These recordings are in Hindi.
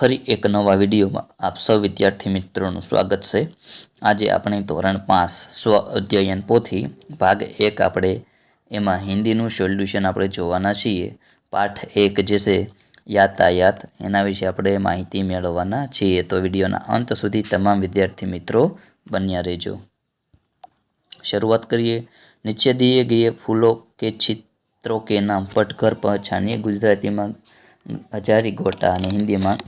ફરી એક નવા વિડીયોમાં આપ સૌ વિદ્યાર્થી મિત્રોનું સ્વાગત છે. આજે આપણે ધોરણ પાંચ સ્વ અધ્યયન પોથી ભાગ એક આપણે એમાં હિન્દીનું સોલ્યુશન આપણે જોવાના છીએ. પાઠ એક જે છે, યાતાયાત, એના વિશે આપણે માહિતી મેળવવાના છીએ. તો વિડીયોના અંત સુધી તમામ વિદ્યાર્થી મિત્રો બન્યા રહેજો. શરૂઆત કરીએ. નીચે દિયે ગયે ફૂલો કે ચિત્રો કે નામ, પટઘર, પહચાનીએ ગુજરાતીમાં હજારી ગોટા અને હિન્દીમાં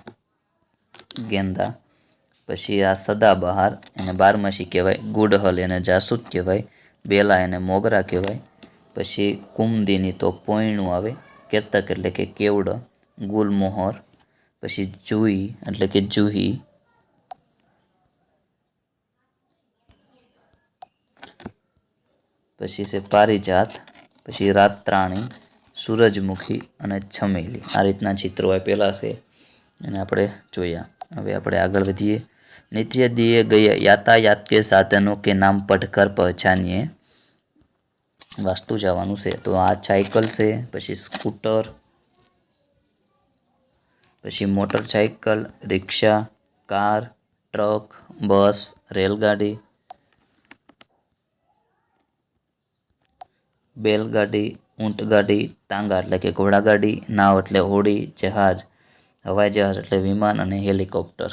ગેંદા. પછી આ સદાબહાર એને બારમાસી કહેવાય, ગુડહલ એને જાસૂદ કહેવાય, બેલા એને મોગરા કહેવાય. પછી કુમદીની તો પોયણું આવે, કેતક એટલે કે કેવડ, ગુલમોહર, પછી જુઈ એટલે કે જુહી. પછી છે પારિજાત, પછી રાતરાણી, સૂરજમુખી અને છમેલી. આ રીતના ચિત્રો પહેલાં છે અને આપણે જોયા. हमें अपने आगे नित्य दिए गए यातायात के साधनों के नाम पढ़कर पहचानिए वस्तु जवा तो आ साइकल से पी scooter P motorcycle rickshaw car truck bus रेलगाड़ी बैलगाड़ी ऊँटगाड़ी टांगा एट्ले घोड़ागाड़ी नाव एट होड़ी जहाज़ હવાઈ જહાજ એટલે વિમાન અને હેલિકોપ્ટર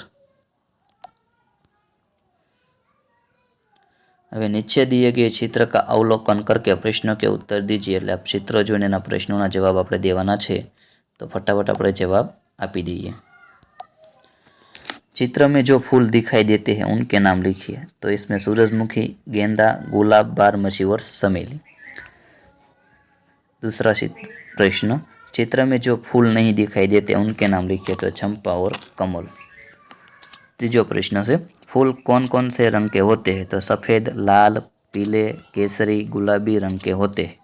હવે નીચે दिए गए चित्र का अवलोकन करके प्रश्नों के उत्तर दीजिए એટલે આપ ચિત્ર જોઈને એના પ્રશ્નોના જવાબ આપણે દેવાના છે તો ફટાફટ આપણે જવાબ આપી દઈએ चित्र में जो फूल दिखाई देते हैं उनके नाम लिखिए तो इसमें सूरजमुखी गेंदा गुलाब बारमसी और समेली दूसरा प्रश्न चित्र में जो फूल नहीं दिखाई देते उनके नाम लिखिए तो चंपा और कमल तीजो प्रश्न से फूल कौन कौन से रंग के होते हैं तो सफ़ेद लाल पीले केसरी गुलाबी रंग के होते हैं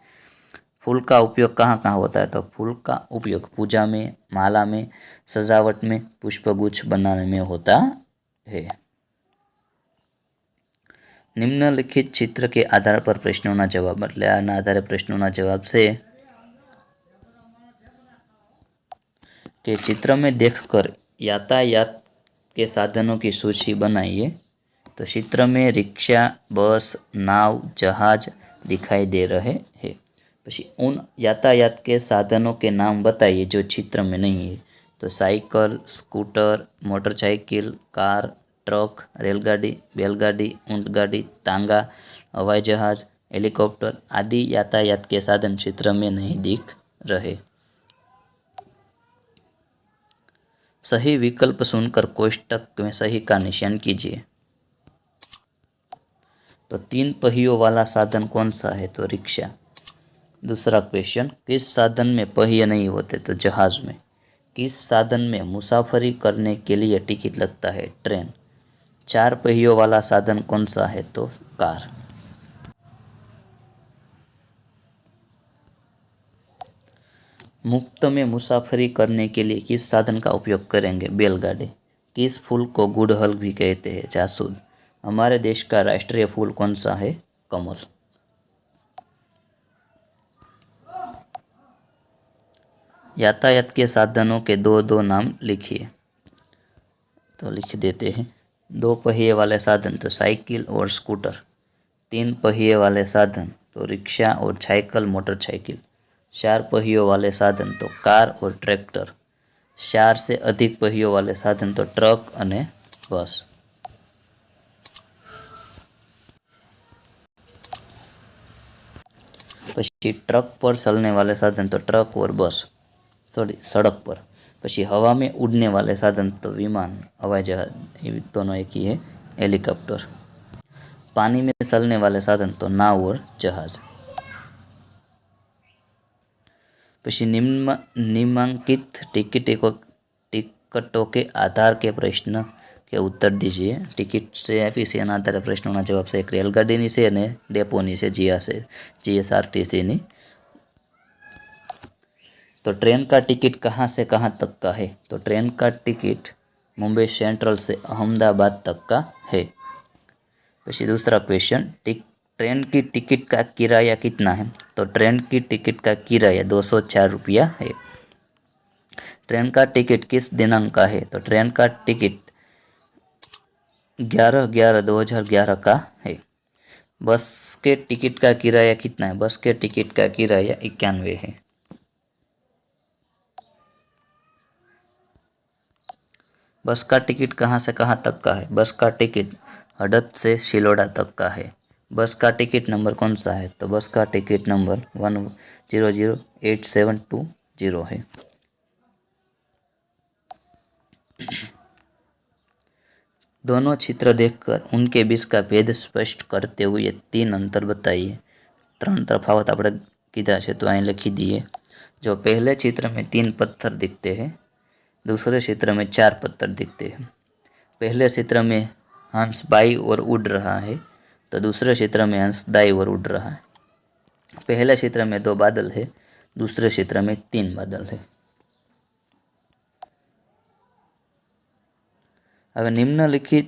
फूल का उपयोग कहाँ कहाँ होता है तो फूल का उपयोग पूजा में माला में सजावट में पुष्पगुच्छ बनाने में होता है નિમ્નલિખિત ચિત્ર કે આધાર પર પ્રશ્નોના જવાબ એટલે આના આધારે પ્રશ્નોના જવાબ છે કે चित्र में देखकर यातायात के साधनों की सूची बनाइए तो चित्र में रिक्शा बस नाव जहाज दिखाई दे रहे हैं પછી उन यातायात के साधनों के नाम बताइए जो चित्र में नहीं है तो cycle scooter motorcycle car truck रेलगाड़ी बैलगाड़ी ऊंटगाड़ी तांगा हवाई जहाज हेलीकॉप्टर आदि यातायात के साधन चित्र में नहीं दिख रहे सही विकल्प सुनकर कोष्टक में सही का निशान कीजिए। तो तीन पहियों वाला साधन कौन सा है? तो रिक्शा। दूसरा क्वेश्चन किस साधन में पहिए नहीं होते? तो जहाज़ में। किस साधन में मुसाफरी करने के लिए टिकट लगता है? ट्रेन। चार पहियों वाला साधन कौन सा है? तो कार। मुफ़्त में मुसाफरी करने के लिए किस साधन का उपयोग करेंगे? बैलगाड़ी। किस फूल को गुड़हल भी कहते हैं? जासूद। हमारे देश का राष्ट्रीय फूल कौन सा है? कमल। यातायात के साधनों के दो दो नाम लिखिए। तो लिख देते हैं। दो पहिए वाले साधन तो साइकिल और स्कूटर। तीन पहिए वाले साधन तो रिक्शा और साइकिल, मोटरसाइकिल। चार पहियों वाले साधन तो कार और ट्रैक्टर चार से अधिक पहियों वाले साधन तो ट्रक અને બસ પછી ट्रक पर चलने वाले साधन तो ट्रक और बस सॉरी सड़क पर પછી हवा में उड़ने वाले साधन तो विमान हवाई जहाज ये दोनों एक ही है हेलीकॉप्टर पानी में चलने वाले साधन तो नाव और जहाज પછી નિમ્ન निम्नांकित टिकटों टिकटों के आधार के प्रश्न કે ઉત્તર દીજીએ ટિકિટ છે આપી છે એના આધારે પ્રશ્નોના જવાબ છે એક રેલગાડીની છે અને ડેપોની છે જીયા છે जीएसआरटीसी तो ट्रेन का टिकट कहाँ से कहाँ तक का है तो ट्रेन का टिकट मुंबई सेंट्रल से अहमदाबाद तक का है પછી दूसरा क्वेश्चन टिक ट्रेन की टिकट का किराया कितना है तो ट्रेन की टिकट का किराया दो सौ चार रुपया है। ट्रेन का टिकट किस दिनांक का है? तो ट्रेन का टिकट ग्यारह ग्यारह, दो हज़ार ग्यारह का है। बस के टिकट का किराया कितना है? बस के टिकट का किराया इक्यानवे है। बस का टिकट कहाँ से कहाँ तक का है? बस का टिकट हडद से शिलोड़ा तक का है। बस का टिकट नंबर कौन सा है तो बस का ticket number one zero zero eight seven two zero है दोनों चित्र देखकर उनके बीच का भेद स्पष्ट करते हुए तीन अंतर बताइए ત્રણ તફાવત આપણે કીધા છે તો અહીં લખી દઈએ जो पहले चित्र में तीन पत्थर दिखते हैं दूसरे चित्र में चार पत्थर दिखते हैं पहले चित्र में हंस बाई और उड़ रहा है तो दूसरे चित्र में हंस दाई और उड़ रहा है पहले चित्र में दो बादल है दूसरे चित्र में तीन बादल है હવે નિમ્નલિખિત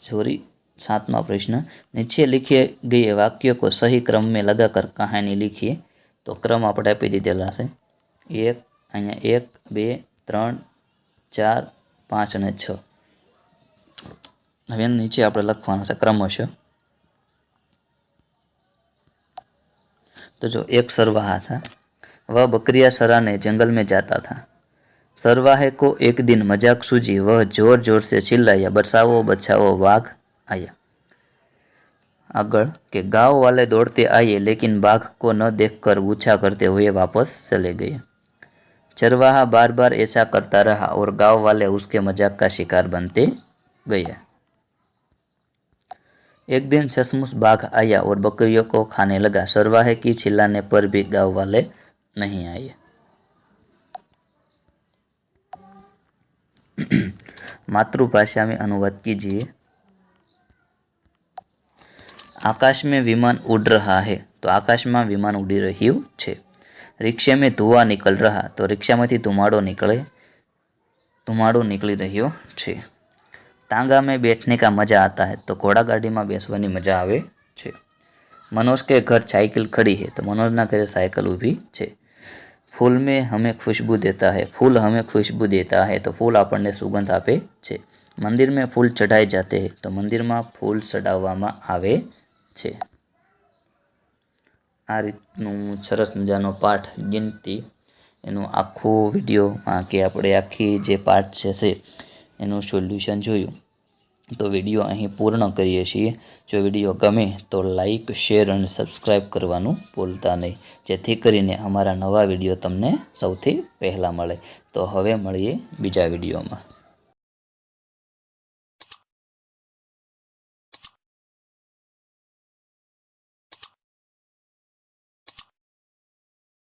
सॉरी सातवां प्रश्न नीचे लिखे गए वाक्य को सही क्रम में लगाकर कहानी लिखिए तो क्रम આપણે આપી દીધેલા છે એક અહીંયા એક બે ત્રણ ચાર પાંચ અને છ હવે એના નીચે આપણે લખવાના છે ક્રમશ तो जो एक सरवाहा था वह बकरिया सराने जंगल में जाता था सरवाहे को एक दिन मजाक सूझी वह जोर जोर से चिल्लाया बचाओ बचाओ बाघ आया अगर के गांव वाले दौड़ते आए लेकिन बाघ को न देखकर ऊंचा करते हुए वापस चले गए चरवाहा बार बार ऐसा करता रहा और गांव वाले उसके मजाक का शिकार बनते गए एक दिन सचमुच बाघ आया और बकरियों को खाने लगा सरवाहे की चिल्लाने पर भी गांव वाले नहीं आए मातृभाषा में अनुवाद कीजिए આકાશ में विमान उड़ रहा है तो આકાશમાં વિમાન ઉડી રહ્યું છે રિક્ષા में ધુઆ निकल रहा તો રિક્ષામાંથી ધુમાડો નીકળે ધુમાડો નીકળી રહ્યો છે તાંગા में बैठने का मजा आता है तो घोड़ा ગાડીમાં બેસવાની મજા આવે છે मनोज के घर साइकिल खड़ी है तो मनोजना घरे साइकिल ઊભી છે ફૂલ में हमें खुशबू देता है फूल हमें खुशबू देता है તો ફૂલ આપણને સુગંધ આપે છે મંદિર में फूल चढ़ाए जाते हैं तो મંદિરમાં ફૂલ ચડાવવામાં આવે છે આ રીતનું સરસ મજાનો પાઠ ગિનતી એનું આખું વિડીયોમાં કે આપણે આખી જે પાઠ છે છે એનું સોલ્યુશન જોયું તો વીડિયો અહીં પૂર્ણ કરીએ છીએ. જો વીડિયો ગમે તો લાઈક શેર અને સબસ્ક્રાઈબ કરવાનું ભૂલતા નહીં. જેથી કરીને અમારા નવા વીડિયો તમને સૌથી પહેલાં મળે. તો હવે મળીએ બીજા વિડીયોમાં.